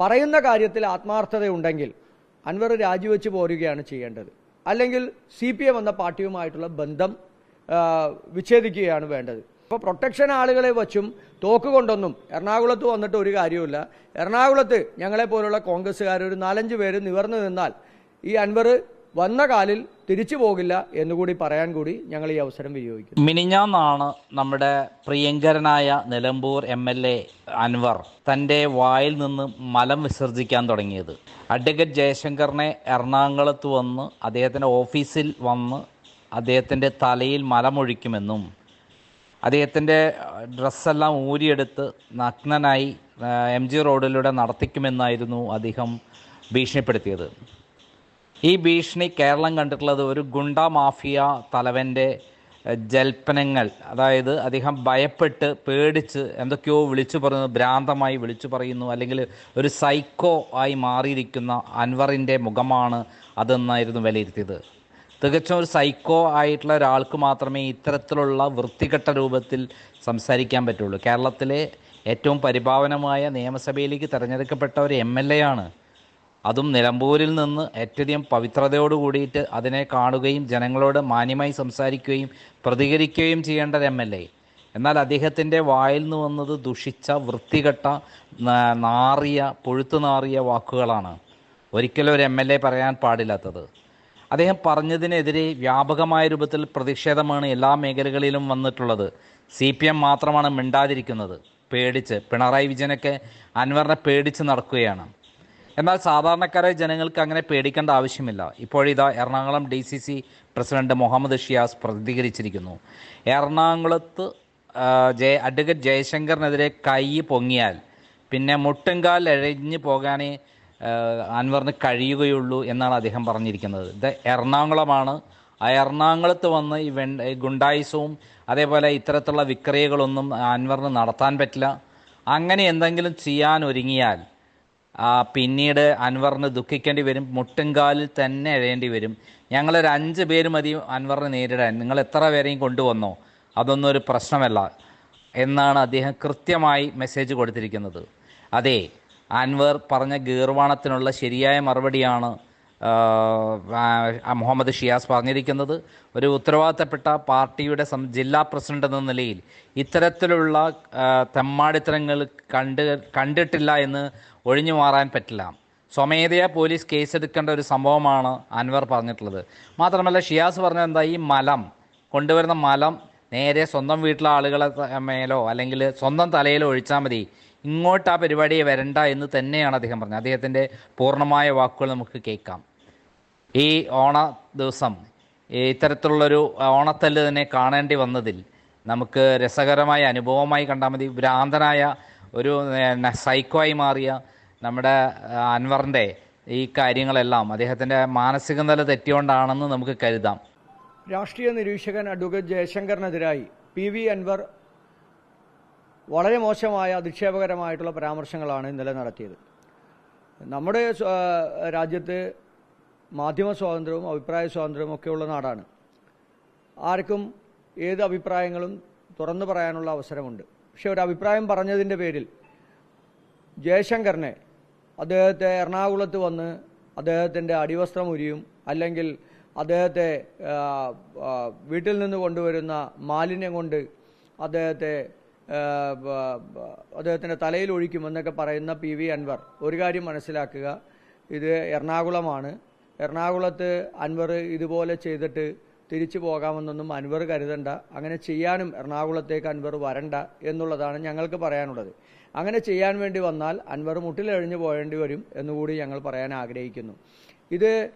പറയുന്ന കാര്യത്തിൽ ആത്മാർത്ഥതയുണ്ടെങ്കിൽ അൻവർ രാജിവെച്ച് പോരുകയാണ് ചെയ്യേണ്ടത്. അല്ലെങ്കിൽ സി പി എം എന്ന പാർട്ടിയുമായിട്ടുള്ള ബന്ധം വിച്ഛേദിക്കുകയാണ് വേണ്ടത്. ഇപ്പോൾ പ്രൊട്ടക്ഷൻ ആളുകളെ വച്ചും തോക്ക് കൊണ്ടൊന്നും എറണാകുളത്ത് വന്നിട്ട് ഒരു കാര്യവുമില്ല. എറണാകുളത്ത് ഞങ്ങളെ പോലുള്ള കോൺഗ്രസ്സുകാർ ഒരു നാലഞ്ച് പേര് നിവർന്നു നിന്നാൽ ഈ അൻവർ വന്ന കാലിൽ തിരിച്ചു പോകില്ല എന്നുകൂടി പറയാൻ കൂടി ഞങ്ങൾ ഈ അവസരം വിനിയോഗിക്കും മിനിഞ്ഞാന്നാണ് നമ്മുടെ പ്രിയങ്കരനായ Nilambur M L A Anvar തന്റെ വായിൽ നിന്ന് മലം വിസർജിക്കാൻ തുടങ്ങിയത്. അഡ്വക്കേറ്റ് ജയശങ്കറിനെ എറണാകുളത്ത് വന്ന് അദ്ദേഹത്തിന്റെ ഓഫീസിൽ വന്ന് അദ്ദേഹത്തിന്റെ തലയിൽ മലമൊഴിക്കുമെന്നും അദ്ദേഹത്തിന്റെ ഡ്രസ്സെല്ലാം ഊരിയെടുത്ത് നഗ്നനായി എം ജി റോഡിലൂടെ നടത്തിക്കുമെന്നായിരുന്നു അദ്ദേഹം ഭീഷണിപ്പെടുത്തിയത്. ഈ ഭീഷണി കേരളം കണ്ടിട്ടുള്ളത് ഒരു ഗുണ്ട മാഫിയ തലവന്റെ ജൽപ്പനങ്ങൾ. അതായത് അദ്ദേഹം ഭയപ്പെട്ട് പേടിച്ച് എന്തൊക്കെയോ വിളിച്ചു പറയുന്നു ഭ്രാന്തമായി വിളിച്ചു പറയുന്നു അല്ലെങ്കിൽ ഒരു സൈക്കോ ആയി മാറിയിരിക്കുന്ന അൻവറിന്റെ മുഖമാണ് അതെന്നായിരുന്നു വിലയിരുത്തിയത്. തികച്ചും ഒരു സൈക്കോ ആയിട്ടുള്ള ഒരാൾക്ക് മാത്രമേ ഇത്തരത്തിലുള്ള വൃത്തികെട്ട രൂപത്തിൽ സംസാരിക്കാൻ പറ്റുള്ളൂ. കേരളത്തിലെ ഏറ്റവും പരിഭാവനമായ നിയമസഭയിലേക്ക് തിരഞ്ഞെടുക്കപ്പെട്ട ഒരു എം എൽ എ ആണ് അതും നിലമ്പൂരിൽ നിന്ന് ഏറ്റവും പവിത്രതയോട് കൂടിയിട്ട് അതിനെ കാണുകയും ജനങ്ങളോട് മാന്യമായി സംസാരിക്കുകയും പ്രതികരിക്കുകയും ചെയ്യേണ്ട ഒരു എം എൽ എ. എന്നാൽ അദ്ദേഹത്തിന്റെ വായിൽ നിന്ന് വന്നത് ദുഷിച്ച വൃത്തികെട്ട നാറിയ പൊഴുത്തു നാറിയ വാക്കുകളാണ്. ഒരിക്കലും ഒരു എം എൽ എ പറയാൻ പാടില്ലാത്തത്. അദ്ദേഹം പറഞ്ഞതിനെതിരെ വ്യാപകമായ രൂപത്തിൽ പ്രതിഷേധമാണ് എല്ലാ മേഖലകളിലും വന്നിട്ടുള്ളത്. സി പി എം മാത്രമാണ് മിണ്ടാതിരിക്കുന്നത്. പേടിച്ച് പിണറായി വിജയനൊക്കെ അൻവറിനെ പേടിച്ച് നടക്കുകയാണ്. എന്നാൽ സാധാരണക്കാരായ ജനങ്ങൾക്ക് അങ്ങനെ പേടിക്കേണ്ട ആവശ്യമില്ല. ഇപ്പോഴിതാ Ernakulam D C C president Muhammad Shiyas പ്രതികരിച്ചിരിക്കുന്നു. എറണാകുളത്ത് ജയ അഡ്വക്കേറ്റ് ജയശങ്കറിനെതിരെ കൈ പൊങ്ങിയാൽ പിന്നെ മുട്ടുംകാൽ എഴഞ്ഞു പോകാനേ അൻവറിന് കഴിയുകയുള്ളൂ എന്നാണ് അദ്ദേഹം പറഞ്ഞിരിക്കുന്നത്. ഇത് എറണാകുളമാണ്. ആ എറണാകുളത്ത് വന്ന് ഈ വെ ഗുണ്ടായുസവും അതേപോലെ ഇത്തരത്തിലുള്ള വിക്രയകളൊന്നും അൻവറിന് നടത്താൻ പറ്റില്ല. അങ്ങനെ എന്തെങ്കിലും ചെയ്യാൻ ഒരുങ്ങിയാൽ പിന്നീട് അൻവറിന് ദുഃഖിക്കേണ്ടി വരും. മുട്ടുംകാലിൽ തന്നെ എഴയേണ്ടി വരും. ഞങ്ങളൊരു അഞ്ച് പേര് മതി അൻവറിനെ നേരിടാൻ. നിങ്ങൾ എത്ര പേരെയും കൊണ്ടുവന്നോ? അതൊന്നും ഒരു പ്രശ്നമല്ല എന്നാണ് അദ്ദേഹം കൃത്യമായി മെസ്സേജ് കൊടുത്തിരിക്കുന്നത്. അതെ അൻവർ പറഞ്ഞ ഗീർവാണത്തിനുള്ള ശരിയായ മറുപടിയാണ് മുഹമ്മദ് ഷിയാസ് പറഞ്ഞിരിക്കുന്നത്. ഒരു ഉത്തരവാദിത്തപ്പെട്ട പാർട്ടിയുടെ ജില്ലാ പ്രസിഡന്റ് എന്ന നിലയിൽ ഇത്തരത്തിലുള്ള തെമ്മാടിത്തരങ്ങൾ കണ്ട് കണ്ടിട്ടില്ല എന്ന് ഒഴിഞ്ഞു മാറാൻ പറ്റില്ല. സ്വമേധയാ പോലീസ് കേസെടുക്കേണ്ട ഒരു സംഭവമാണ് അൻവർ പറഞ്ഞിട്ടുള്ളത്. മാത്രമല്ല ഷിയാസ് പറഞ്ഞത് എന്താ? ഈ മലം കൊണ്ടുവരുന്ന മലം നേരെ സ്വന്തം വീട്ടിലെ ആളുകളെ മേലോ അല്ലെങ്കിൽ സ്വന്തം തലയിലോ ഒഴിച്ചാൽ മതി. ഇങ്ങോട്ട് ആ പരിപാടി വരണ്ട എന്ന് തന്നെയാണ് അദ്ദേഹം പറഞ്ഞത്. അദ്ദേഹത്തിന്റെ പൂർണമായ വാക്കുകൾ നമുക്ക് കേൾക്കാം. ഈ ഓണ ദിവസം ഇത്തരത്തിലുള്ളൊരു ഓണത്തല്ല് തന്നെ കാണേണ്ടി വന്നതിൽ നമുക്ക് രസകരമായ അനുഭവമായി കണ്ടാൽ മതി. ഭ്രാന്തനായ ഒരു ഏഹ്, സൈക്കോ ആയി മാറിയ നമ്മുടെ അൻവറിന്റെ ഈ കാര്യങ്ങളെല്ലാം അദ്ദേഹത്തിന്റെ മാനസിക നില തെറ്റിയോണ്ടാണെന്ന് നമുക്ക് കരുതാം. രാഷ്ട്രീയ നിരീക്ഷകൻ അഡ്വക്കേറ്റ് ജയശങ്കറിനെതിരായി പി വി അൻവർ വളരെ മോശമായ അധിക്ഷേപകരമായിട്ടുള്ള പരാമർശങ്ങളാണ് ഇന്നലെ നടത്തിയത്. നമ്മുടെ രാജ്യത്ത് മാധ്യമ സ്വാതന്ത്ര്യവും അഭിപ്രായ സ്വാതന്ത്ര്യവും ഒക്കെയുള്ള നാടാണ്. ആർക്കും ഏത് അഭിപ്രായങ്ങളും തുറന്നു പറയാനുള്ള അവസരമുണ്ട്. പക്ഷെ ഒരു അഭിപ്രായം പറഞ്ഞതിന്റെ പേരിൽ ജയശങ്കറിനെ അദ്ദേഹത്തെ എറണാകുളത്ത് വന്ന് അദ്ദേഹത്തിന്റെ അടിവസ്ത്രം ഉരിയും. അല്ലെങ്കിൽ അദ്ദേഹത്തെ വീട്ടിൽ നിന്ന് കൊണ്ടുവരുന്ന മാലിന്യം കൊണ്ട് അദ്ദേഹത്തെ അദ്ദേഹത്തിന്റെ തലയിൽ ഒഴിക്കുമെന്നൊക്കെ പറയുന്ന പി വി അൻവർ. ഒരു കാര്യം മനസ്സിലാക്കുക. ഇത് എറണാകുളമാണ്. എറണാകുളത്ത് അൻവർ ഇതുപോലെ ചെയ്തിട്ട് തിരിച്ചു പോകാമെന്നൊന്നും അൻവർ കരുതണ്ട. അങ്ങനെ ചെയ്യാനും എറണാകുളത്തേക്ക് അൻവർ വരണ്ട എന്നുള്ളതാണ് ഞങ്ങൾക്ക് പറയാനുള്ളത്. അങ്ങനെ ചെയ്യാൻ വേണ്ടി വന്നാൽ അൻവർ മുട്ടിലെഴിഞ്ഞു പോകേണ്ടി വരും എന്നുകൂടി ഞങ്ങൾ പറയാൻ ആഗ്രഹിക്കുന്നു. ഇത്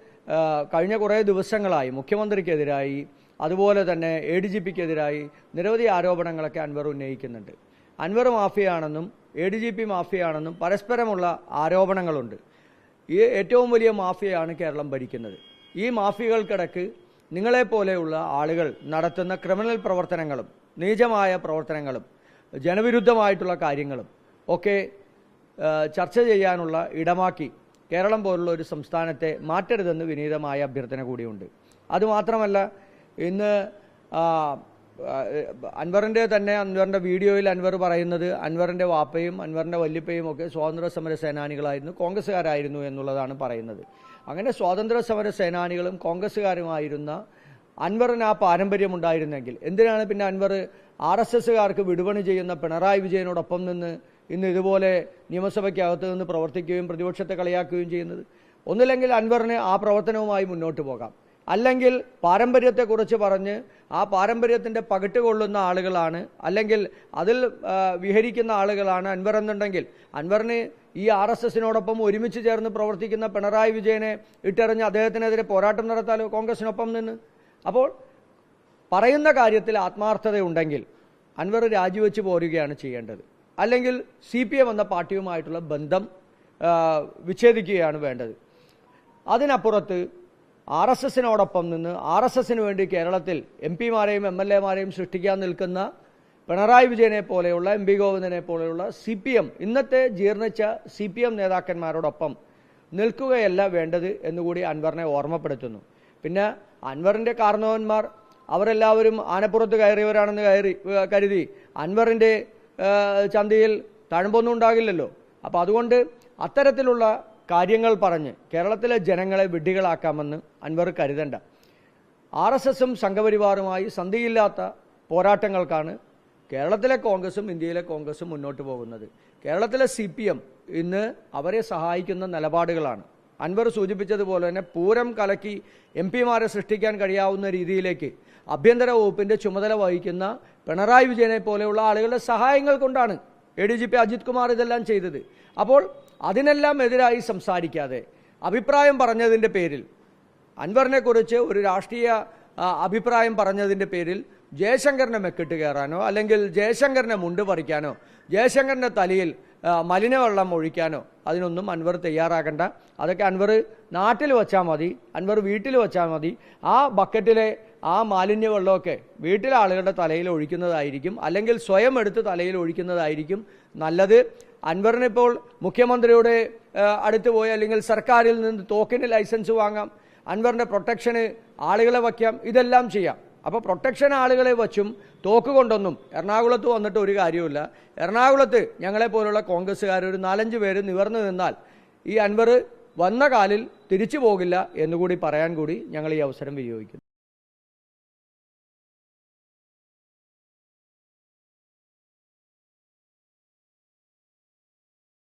കഴിഞ്ഞ കുറേ ദിവസങ്ങളായി മുഖ്യമന്ത്രിക്കെതിരായി അതുപോലെ തന്നെ എ ഡി ജി പിക്കെതിരായി നിരവധി ആരോപണങ്ങളൊക്കെ അൻവർ ഉന്നയിക്കുന്നുണ്ട്. അൻവർ മാഫിയാണെന്നും എ ഡി ജി പി മാഫിയാണെന്നും പരസ്പരമുള്ള ആരോപണങ്ങളുണ്ട്. ഈ ഏറ്റവും വലിയ മാഫിയയാണ് കേരളം ഭരിക്കുന്നത്. ഈ മാഫിയകൾക്കിടക്ക് നിങ്ങളെപ്പോലെയുള്ള ആളുകൾ നടത്തുന്ന ക്രിമിനൽ പ്രവർത്തനങ്ങളും നീചമായ പ്രവർത്തനങ്ങളും ജനവിരുദ്ധമായിട്ടുള്ള കാര്യങ്ങളും ഒക്കെ ചർച്ച ചെയ്യാനുള്ള ഇടമാക്കി കേരളം പോലുള്ള ഒരു സംസ്ഥാനത്തെ മാറ്റരുതെന്ന് വിനീതമായ അഭ്യർത്ഥന കൂടിയുണ്ട്. അതുമാത്രമല്ല ഇന്ന് അൻവറിന്റെ തന്നെ അൻവറിന്റെ വീഡിയോയിൽ അൻവർ പറയുന്നത് അൻവറിന്റെ വാപ്പയും അൻവറിന്റെ വല്യപ്പയും ഒക്കെ സ്വാതന്ത്ര്യ സമര സേനാനികളായിരുന്നു കോൺഗ്രസ്സുകാരായിരുന്നു എന്നുള്ളതാണ് പറയുന്നത്. അങ്ങനെ സ്വാതന്ത്ര്യ സമര സേനാനികളും കോൺഗ്രസ്സുകാരുമായിരുന്ന അൻവറിന് ആ പാരമ്പര്യമുണ്ടായിരുന്നെങ്കിൽ എന്തിനാണ് പിന്നെ അൻവർ ആർ എസ് എസ്സുകാർക്ക് വിടുപണി ചെയ്യുന്ന പിണറായി വിജയനോടൊപ്പം നിന്ന് ഇന്ന് ഇതുപോലെ നിയമസഭയ്ക്കകത്ത് നിന്ന് പ്രവർത്തിക്കുകയും പ്രതിപക്ഷത്തെ കളിയാക്കുകയും ചെയ്യുന്നത്. ഒന്നില്ലെങ്കിൽ അൻവറിന് ആ പ്രവർത്തനവുമായി മുന്നോട്ട് പോകാം. അല്ലെങ്കിൽ പാരമ്പര്യത്തെക്കുറിച്ച് പറഞ്ഞ് ആ പാരമ്പര്യത്തിന്റെ പകിട്ട് കൊള്ളുന്ന ആളുകളാണ് അല്ലെങ്കിൽ അതിൽ വിഹരിക്കുന്ന ആളുകളാണ് അൻവർ എന്നുണ്ടെങ്കിൽ അൻവറിന് ഈ ആർ എസ് എസിനോടൊപ്പം ഒരുമിച്ച് ചേർന്ന് പ്രവർത്തിക്കുന്ന പിണറായി വിജയനെ ഇട്ടെറിഞ്ഞ് അദ്ദേഹത്തിനെതിരെ പോരാട്ടം നടത്താലോ കോൺഗ്രസിനൊപ്പം നിന്ന്? അപ്പോൾ പറയുന്ന കാര്യത്തിൽ ആത്മാർത്ഥതയുണ്ടെങ്കിൽ അൻവർ രാജിവെച്ച് പോരുകയാണ് ചെയ്യേണ്ടത്. അല്ലെങ്കിൽ സി പി എം എന്ന പാർട്ടിയുമായിട്ടുള്ള ബന്ധം വിച്ഛേദിക്കുകയാണ് വേണ്ടത്. അതിനപ്പുറത്ത് ആർ എസ് എസിനോടൊപ്പം നിന്ന് ആർ എസ് എസിന് വേണ്ടി കേരളത്തിൽ എം പിമാരെയും എം എൽ എമാരെയും സൃഷ്ടിക്കാൻ നിൽക്കുന്ന പിണറായി വിജയനെ പോലെയുള്ള എം പി ഗോവിന്ദനെ പോലെയുള്ള സി പി എം ഇന്നത്തെ ജീർണിച്ച സി പി എം നേതാക്കന്മാരോടൊപ്പം നിൽക്കുകയല്ല വേണ്ടത് എന്നുകൂടി അൻവറിനെ ഓർമ്മപ്പെടുത്തുന്നു. പിന്നെ അൻവറിന്റെ കാർന്നവന്മാർ അവരെല്ലാവരും ആനപ്പുറത്ത് കയറിയവരാണെന്ന് കയറി കരുതി. അൻവറിന്റെ ചന്തയിൽ തഴമ്പൊന്നും ഉണ്ടാകില്ലല്ലോ. അപ്പോൾ അതുകൊണ്ട് അത്തരത്തിലുള്ള കാര്യങ്ങൾ പറഞ്ഞ് കേരളത്തിലെ ജനങ്ങളെ വിഡ്ഢികളാക്കാമെന്ന് അൻവർ കരുതണ്ട. ആർ എസ് എസും സംഘപരിവാറുമായി സന്ധിയില്ലാത്ത പോരാട്ടങ്ങൾക്കാണ് കേരളത്തിലെ കോൺഗ്രസും ഇന്ത്യയിലെ കോൺഗ്രസും മുന്നോട്ട് പോകുന്നത്. കേരളത്തിലെ സി ഇന്ന് അവരെ സഹായിക്കുന്ന നിലപാടുകളാണ്. അൻവർ സൂചിപ്പിച്ചതുപോലെ തന്നെ പൂരം കലക്കി എം പിമാരെ സൃഷ്ടിക്കാൻ കഴിയാവുന്ന രീതിയിലേക്ക് ആഭ്യന്തര വകുപ്പിന്റെ ചുമതല വഹിക്കുന്ന പിണറായി വിജയനെ പോലെയുള്ള ആളുകളുടെ സഹായങ്ങൾ കൊണ്ടാണ് A D G P Ajith Kumar ഇതെല്ലാം ചെയ്തത്. അപ്പോൾ അതിനെല്ലാം എതിരായി സംസാരിക്കാതെ അഭിപ്രായം പറഞ്ഞതിന്റെ പേരിൽ അൻവറിനെക്കുറിച്ച് ഒരു രാഷ്ട്രീയ അഭിപ്രായം പറഞ്ഞതിന്റെ പേരിൽ ജയശങ്കറിനെ മെക്കിട്ട് കയറാനോ അല്ലെങ്കിൽ ജയശങ്കറിനെ മുണ്ട് പറിക്കാനോ ജയശങ്കറിന്റെ തലയിൽ മലിനവെള്ളം ഒഴിക്കാനോ അതിനൊന്നും അൻവർ തയ്യാറാക്കണ്ട. അതൊക്കെ അൻവർ നാട്ടിൽ വച്ചാൽ മതി അൻവർ വീട്ടിൽ വച്ചാൽ മതി. ആ ബക്കറ്റിലെ ആ മാലിന്യ വെള്ളമൊക്കെ വീട്ടിലെ ആളുകളുടെ തലയിൽ ഒഴിക്കുന്നതായിരിക്കും അല്ലെങ്കിൽ സ്വയം എടുത്ത് തലയിൽ ഒഴിക്കുന്നതായിരിക്കും നല്ലത്. അൻവറിനിപ്പോൾ മുഖ്യമന്ത്രിയുടെ അടുത്ത് പോയി അല്ലെങ്കിൽ സർക്കാരിൽ നിന്ന് തോക്കിന് ലൈസൻസ് വാങ്ങാം. അൻവറിന്റെ പ്രൊട്ടക്ഷന് ആളുകളെ വയ്ക്കാം ഇതെല്ലാം ചെയ്യാം. അപ്പോൾ പ്രൊട്ടക്ഷൻ ആളുകളെ വച്ചും തോക്ക് കൊണ്ടൊന്നും എറണാകുളത്ത് വന്നിട്ട് ഒരു കാര്യവുമില്ല. എറണാകുളത്ത് ഞങ്ങളെ പോലുള്ള കോൺഗ്രസ്സുകാർ ഒരു നാലഞ്ച് പേര് നിവർന്നു നിന്നാൽ ഈ അൻവർ വന്ന കാലിൽ തിരിച്ചു പോകില്ല എന്നുകൂടി പറയാൻ കൂടി ഞങ്ങൾ ഈ അവസരം വിനിയോഗിക്കുന്നു.